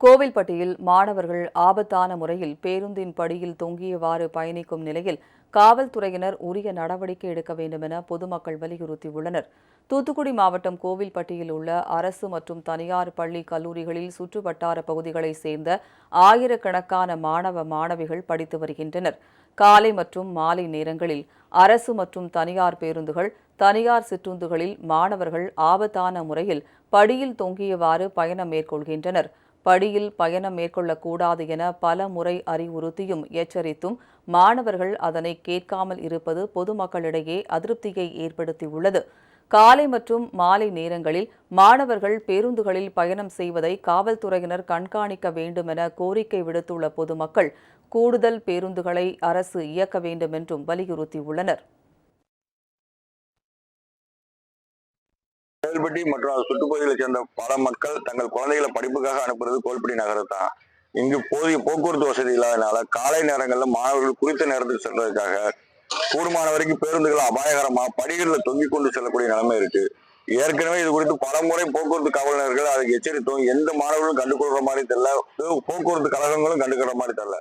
கோவில்பட்டியில் மாணவர்கள் ஆபத்தான முறையில் பேருந்தின் படியில் தொங்கியவாறு பயணிக்கும் நிலையில் காவல்துறையினர் உரிய நடவடிக்கை எடுக்க வேண்டுமென பொதுமக்கள் வலியுறுத்தியுள்ளனர். தூத்துக்குடி மாவட்டம் கோவில்பட்டியில் உள்ள அரசு மற்றும் தனியார் பள்ளி கல்லூரிகளில் சுற்றுவட்டார பகுதிகளைச் சேர்ந்த ஆயிரக்கணக்கான மாணவ மாணவிகள் படித்து வருகின்றனர். காலை மற்றும் மாலை நேரங்களில் அரசு மற்றும் தனியார் பேருந்துகள் தனியார் சிற்றுந்துகளில் மாணவர்கள் ஆபத்தான முறையில் படியில் தொங்கியவாறு பயணம் மேற்கொள்கின்றனர். படியில் பயணம் மேற்கொள்ளக்கூடாது என பல முறை அறிவுறுத்தியும் எச்சரித்தும் மாணவர்கள் அதனை கேட்காமல் இருப்பது பொதுமக்களிடையே அதிருப்தியை ஏற்படுத்தியுள்ளது. காலை மற்றும் மாலை நேரங்களில் மாணவர்கள் பேருந்துகளில் பயணம் செய்வதை காவல்துறையினர் கண்காணிக்க வேண்டும் என கோரிக்கை விடுத்துள்ள பொதுமக்கள் கூடுதல் பேருந்துகளை அரசு இயக்க வேண்டும் என்றும் வலியுறுத்தியுள்ளனர். கோவில்பட்டி மற்றும் அது சுற்றுப்பகுதிகளை சேர்ந்த பல மக்கள் தங்கள் குழந்தைகளை படிப்புக்காக அனுப்புறது கோவில்பட்டி நகரம் தான். இங்கு போதிய போக்குவரத்து வசதி இல்லாதனால காலை நேரங்களில் மாணவர்கள் குறித்த நேரத்துக்கு செல்றதுக்காக கூடுமான வரைக்கும் பேருந்துகள் அபாயகரமா படிகளில் தொங்கிக் கொண்டு செல்லக்கூடிய நிலைமை இருக்கு. ஏற்கனவே இது குறித்து பல முறை போக்குவரத்து காவலர்கள் அதுக்கு எச்சரித்தும் எந்த மாணவர்களும் கண்டுகொள்ற மாதிரி தெரியல. போக்குவரத்து கழகங்களும் கண்டுக்கிற மாதிரி தெரியல.